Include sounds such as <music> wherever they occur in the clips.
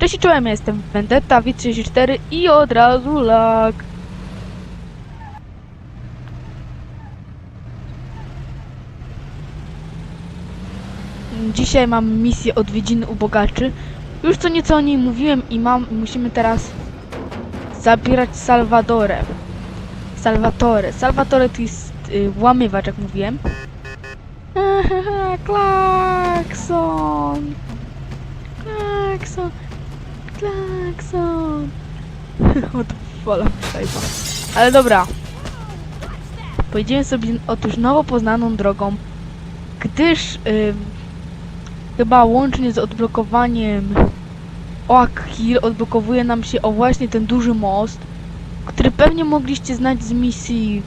Cześć czołem, ja jestem Vendetta Wit34 i od razu lag. Dzisiaj mam misję odwiedziny u bogaczy. Już co nieco o niej mówiłem i mam, musimy teraz zabierać Salvadorę. Salvatore. Salvatore to jest y, włamywacz, jak mówiłem. Klakson! Klakson! Klakson! Odwalam szajba. Ale dobra. Pojedziemy sobie otóż nowo poznaną drogą, gdyż ym, chyba łącznie z odblokowaniem Oak Hill odblokowuje nam się o właśnie ten duży most, który pewnie mogliście znać z misji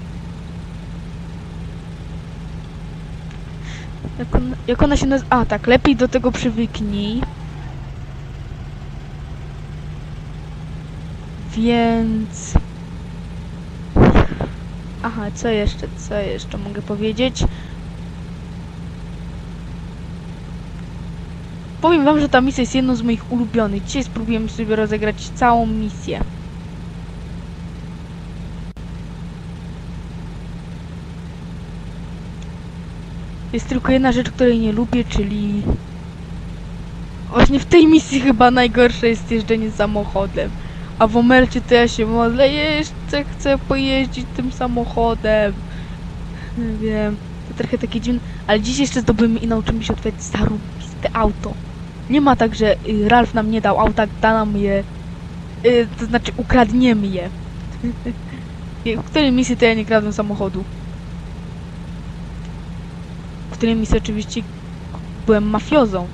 Jak, on, jak ona się nazywa? A tak, lepiej do tego przywyknij. Więc... Aha, co jeszcze, co jeszcze mogę powiedzieć? Powiem wam, że ta misja jest jedną z moich ulubionych. Dzisiaj spróbujemy sobie rozegrać całą misję. Jest tylko jedna rzecz, której nie lubię, czyli... Właśnie w tej misji chyba najgorsze jest jeżdżenie samochodem. A w Omelcie to ja się modlę, jeszcze chcę pojeździć tym samochodem. Wiem, to trochę takie dziwne, ale dziś jeszcze zdobymy i nauczymy się otwierać zarąbiste auto. Nie ma tak, że y, Ralf nam nie dał auta, da nam je, y, to znaczy ukradniemy je. <laughs> w której misji to ja nie kradłem samochodu? w której misji oczywiście byłem mafiozą.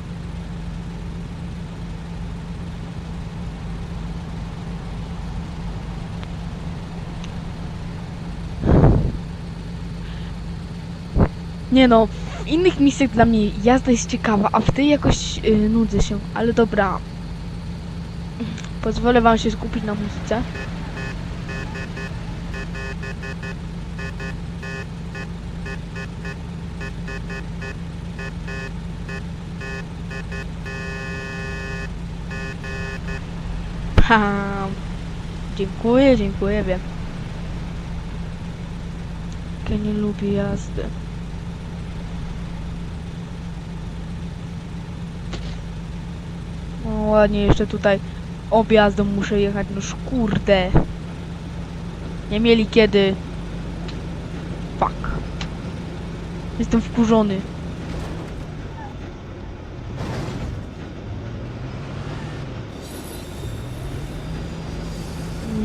Nie no, w innych misjach dla mnie jazda jest ciekawa, a w tej jakoś yy, nudzę się, ale dobra. Pozwolę wam się skupić na muzyce. Haha. Dziękuję, dziękuję, wiem. Ja nie lubię jazdy. O, ładnie jeszcze tutaj objazdą muszę jechać, no kurde. Nie mieli kiedy. Fuck. Jestem wkurzony.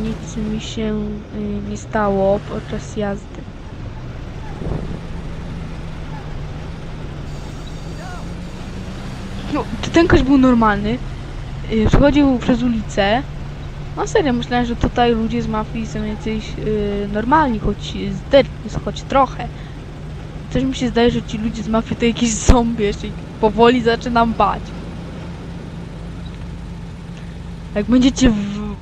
nic mi się y, nie stało podczas jazdy. No, ten ktoś był normalny? Y, Przechodził przez ulicę. No serio, myślałem, że tutaj ludzie z mafii są jacyś y, normalni, choć, zde, choć trochę. Coś mi się zdaje, że ci ludzie z mafii to jakieś zombie, jeszcze powoli zaczynam bać. Jak będziecie w,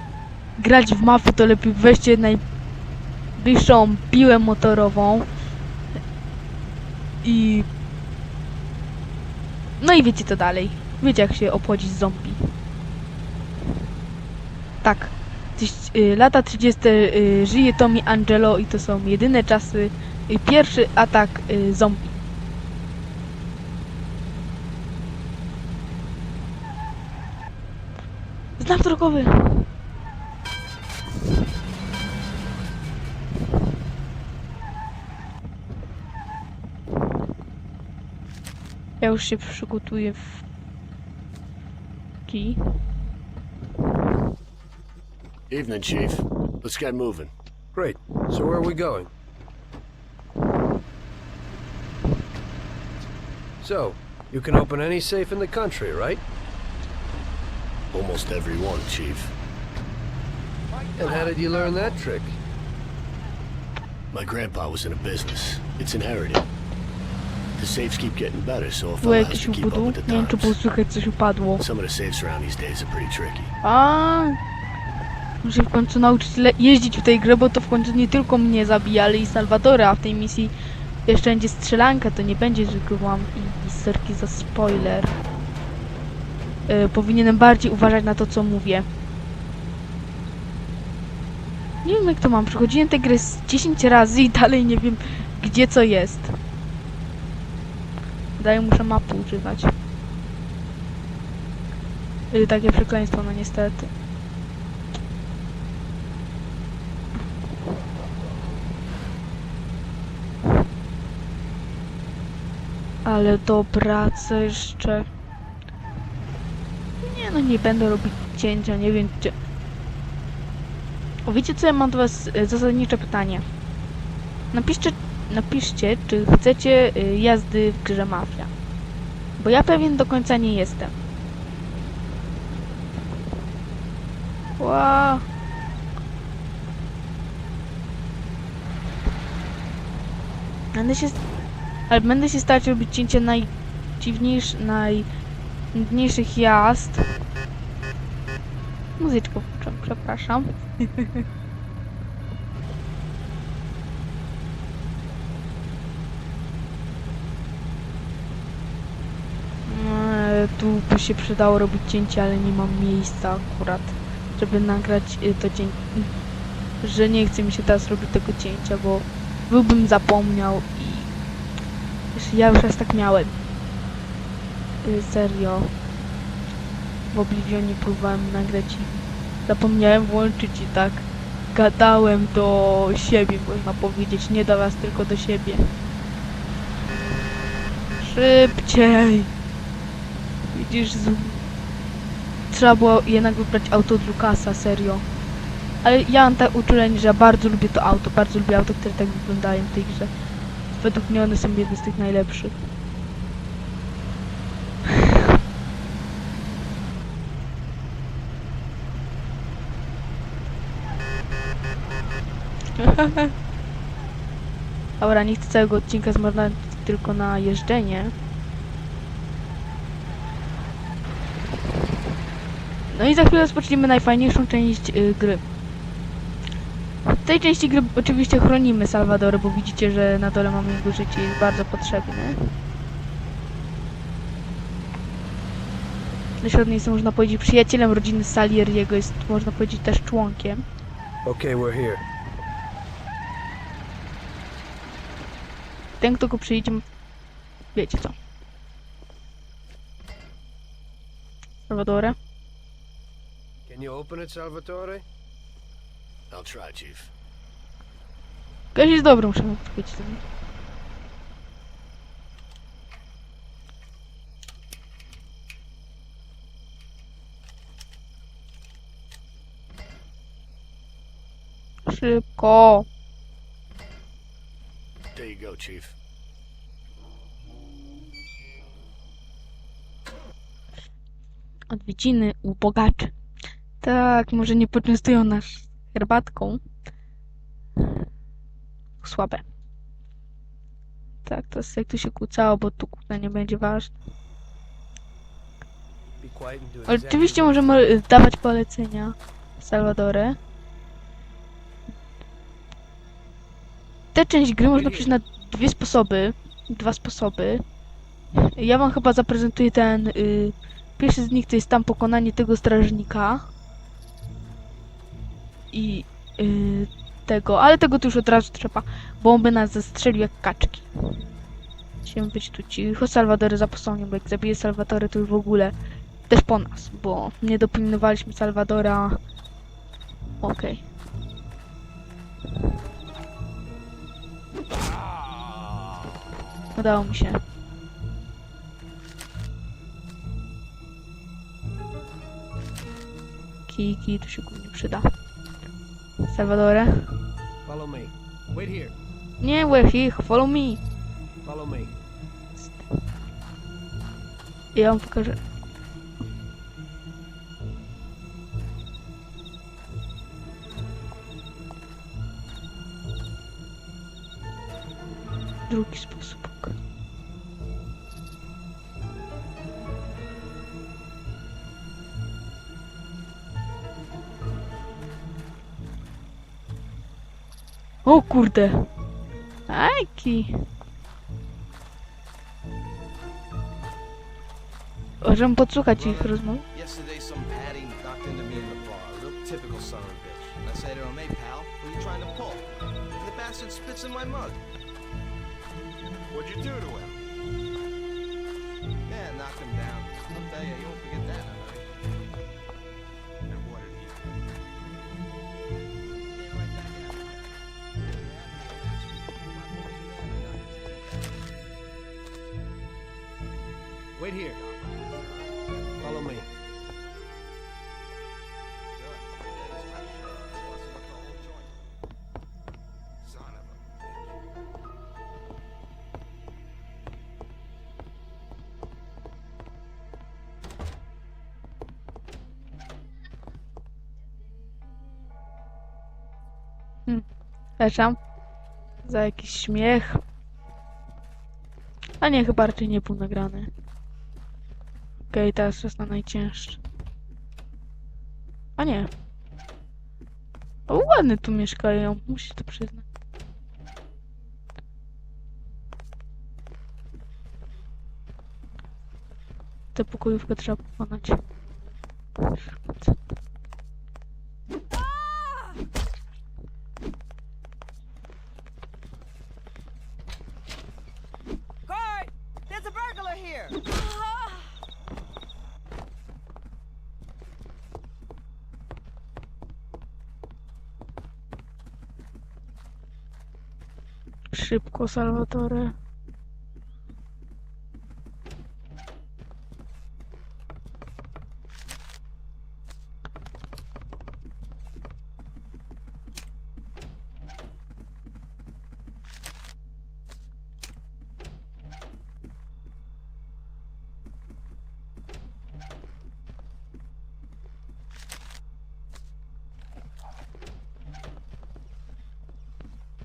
grać w mafię, to lepiej weźcie najbliższą piłę motorową i no i wiecie co dalej. Wiecie jak się obchodzić z zombie. Tak. Y, lata 30. Y, żyje Tommy Angelo i to są jedyne czasy. Y, pierwszy atak y, zombie. Znak drogowy. Ja już się przygotuję w kij. Evening, Chief. Let's get moving. Great. So where are we going? So, you can open any safe in the country, right? Almost every one, Chief. And how did you learn that trick? My grandpa was in a business. It's inherited. The safes keep getting better, so if I fellow to keep up with the Nie wiem czy było times. słychać coś upadło. Some of the safes around these days are pretty tricky. A Muszę w końcu nauczyć jeździć w tej grze, bo to w końcu nie tylko mnie zabija, ale i Salwadora, a w tej misji jeszcze będzie strzelanka, to nie będzie zwykły łam i sorki za spoiler. y, powinienem bardziej uważać na to, co mówię. Nie wiem jak to mam. Przechodziłem tę grę z 10 razy i dalej nie wiem, gdzie co jest. Dalej muszę mapy używać. Y, takie przekleństwo, no niestety. Ale dobra, co jeszcze? Nie no, nie będę robić cięcia, nie wiem gdzie. O, wiecie co, ja mam do was e, zasadnicze pytanie. Napiszcie, napiszcie, czy chcecie e, jazdy w grze Mafia. Bo ja pewien do końca nie jestem. Wow. Będę się, ale będę się starać robić cięcie najdziwniejszych, najnudniejszych jazd. Muzyczkę włączam, przepraszam. Eee, Tu by się przydało robić cięcie, ale nie mam miejsca akurat, żeby nagrać y, to cięcie. Że nie chce mi się teraz robić tego cięcia, bo byłbym zapomniał i ja już raz tak miałem. Y, Serio. W Oblivionie próbowałem nagrać i zapomniałem włączyć i tak gadałem do siebie, można powiedzieć, nie do was, tylko do siebie. Szybciej! Widzisz, z... trzeba było jednak wybrać auto od Lukasa, serio. Ale ja mam tak uczulenie, że ja bardzo lubię to auto, bardzo lubię auto, które tak wyglądają w tej grze. Według mnie one są jedne z tych najlepszych. <laughs> Dobra, nie chcę całego odcinka zmarnować tylko na jeżdżenie. No i za chwilę rozpoczniemy najfajniejszą część y, gry. W tej części gry oczywiście chronimy Salvador, bo widzicie, że na dole mamy jego życie jest bardzo potrzebne. Środnie jest, można powiedzieć, przyjacielem rodziny Salieriego, jest, można powiedzieć, też członkiem. Okay, we're here. Ten, kto go przyjdzie, wiecie co. Salvadore? Can you open it, Salvatore? I'll try, Chief. Gość jest dobry, muszę mu powiedzieć. Szybko. There you go, Chief. Odwiedziny u bogaczy. Tak, może nie poczęstują nas herbatką. Słabe. Tak, to jest jak tu się kłócało, bo tu kłótnia nie będzie ważne. Oczywiście możemy y, dawać polecenia Salvadore. Tę część gry można przejść na dwie sposoby. Dwa sposoby. Ja wam chyba zaprezentuję ten. Y, pierwszy z nich to jest tam pokonanie tego strażnika. I y, tego, ale tego to już od razu trzeba, bo on by nas zastrzelił jak kaczki. Musimy być tu cicho. Salvador za posłaniem, bo jak zabije Salvador, to już w ogóle też po nas, bo nie dopilnowaliśmy Salwadora. Okej. Udało mi się. Kiki, to się głównie przyda. Salwadore? Follow me. Wait here. Nie, we're here, follow me. Follow me. Ja wam pokażę. Drugi sposób. Okej. O kurde. Ajki. Możemy podsłuchać ich rozmów. Yesterday, some Patty knocked into me in the bar. Real typical son of a bitch. I say to him, hey, pal, what are you trying to pull? And the bastard spits in my mug. What'd you do to him? Yeah, knocked him down. I'll tell you, you won't forget Wait here. Follow me. Bitch. Przepraszam. Za jakiś śmiech. A nie, chyba raczej nie był nagrany. Okej, teraz czas na najcięższy. A nie. O, ładnie tu mieszkają, muszę to przyznać. Tę pokojówkę trzeba pokonać. Guard! There's a burglar here! Szybko, Salvatore.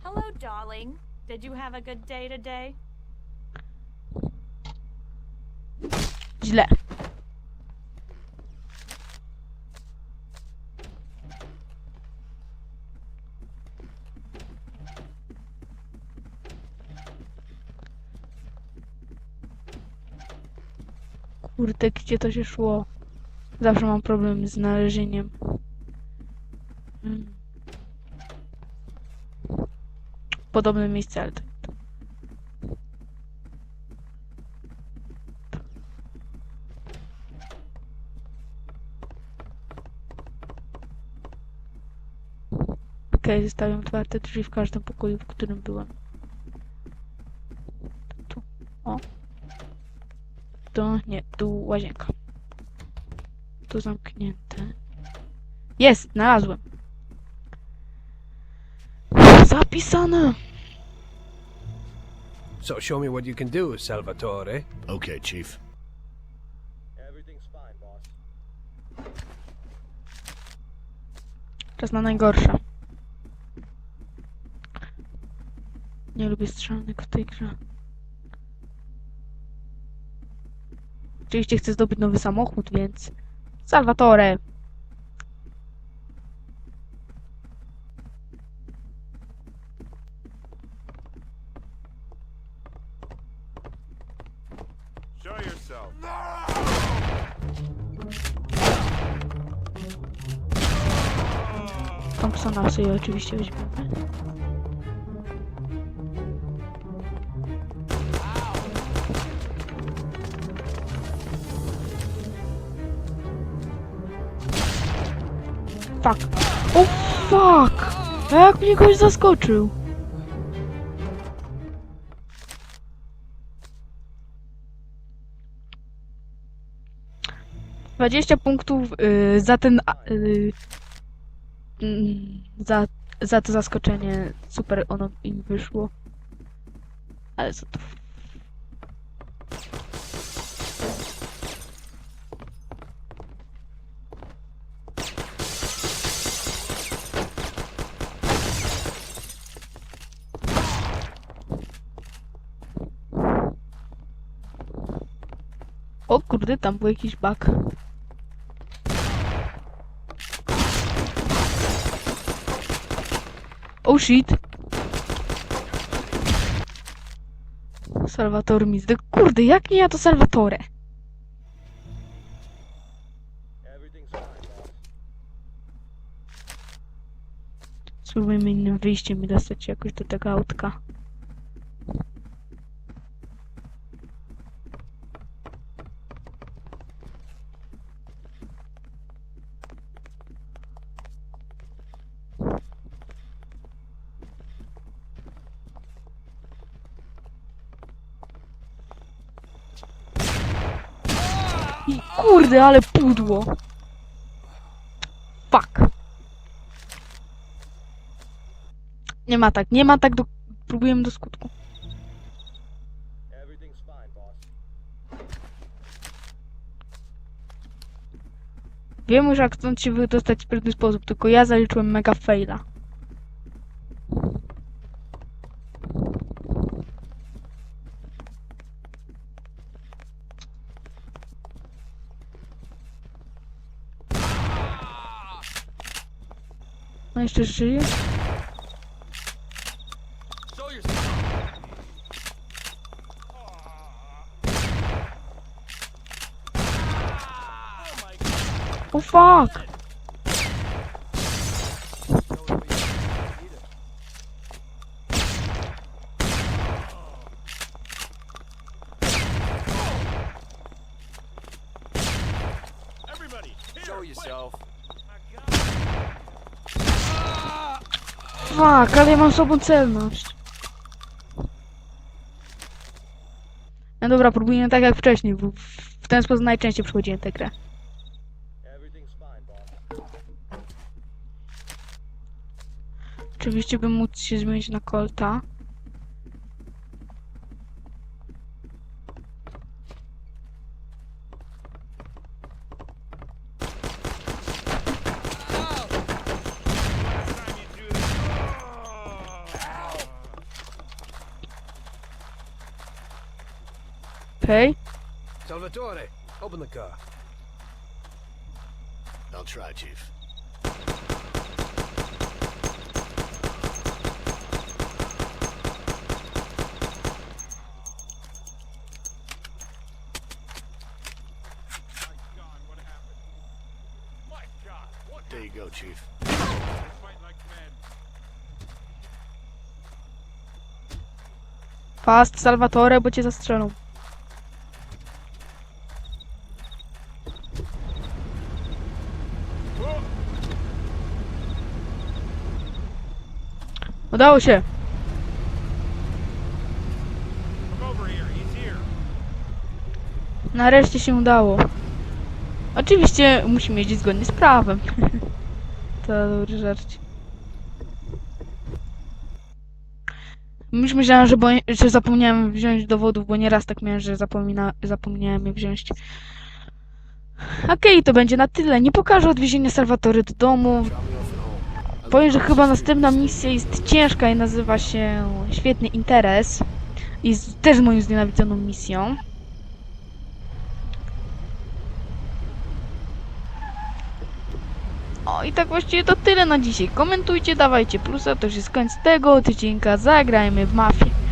Hello, darling. Did you have a good day today? Źle. Kurde, gdzie to się szło? Zawsze mam problem z znalezieniem. Podobne miejsce, ale. Okej, zostawiam otwarte drzwi w każdym pokoju, w którym byłem. Tu. O. Tu, nie, tu łazienka. Tu zamknięte. Jest, znalazłem. Zapisane. So show me what you can do, Salvatore. Okay, Chief. Everything's fine, boss. Czas na najgorsze. Nie lubię strzelnych w tej grze. Oczywiście chcę zdobyć nowy samochód, więc... Salvatore! Sobie oczywiście weźmiemy. Fuck. O fuck! A jak mnie zaskoczył? Dwadzieścia punktów y, za ten y, za, za to zaskoczenie. Super ono im wyszło. Ale co to? O kurde, tam był jakiś bug. Oh shit. Salvator Mizdy. Kurde, jak nie ja to Salvatore? Spróbujmy innym wyjściem i dostać się jakoś do tego autka. Kurde, ale pudło. Fuck. Nie ma tak, nie ma tak do... Próbujemy do skutku. Wiem już jak stąd się wydostać w pewny sposób, tylko ja zaliczyłem mega faila. No jeszcze żyje? Show yourself. Oh fuck! Everybody, here, Show quick. yourself. Fuck, ale ja mam sobą celność. No dobra, próbujemy tak jak wcześniej, bo w ten sposób najczęściej przechodziłem tę grę. Oczywiście bym móc się zmienić na Colta. Last time you do this. Okej. Salvatore, open the car. I'll try, Chief. There you go, Chief. Fast, Salvatore, bo cię zastrzelą. Udało się. Nareszcie się udało. Oczywiście musimy jeździć zgodnie z prawem. <laughs> to dobry. Już myślałem, że, bo, że zapomniałem wziąć dowodów, bo nieraz tak miałem, że zapomina, zapomniałem je wziąć. Okej, to będzie na tyle. Nie pokażę odwiezienia Salvatory do domu. Powiem, że chyba następna misja jest ciężka i nazywa się Świetny Interes. Jest też moją znienawidzoną misją. O i tak właściwie to tyle na dzisiaj. Komentujcie, dawajcie plusa, to już jest koniec tego odcinka. Zagrajmy w mafię.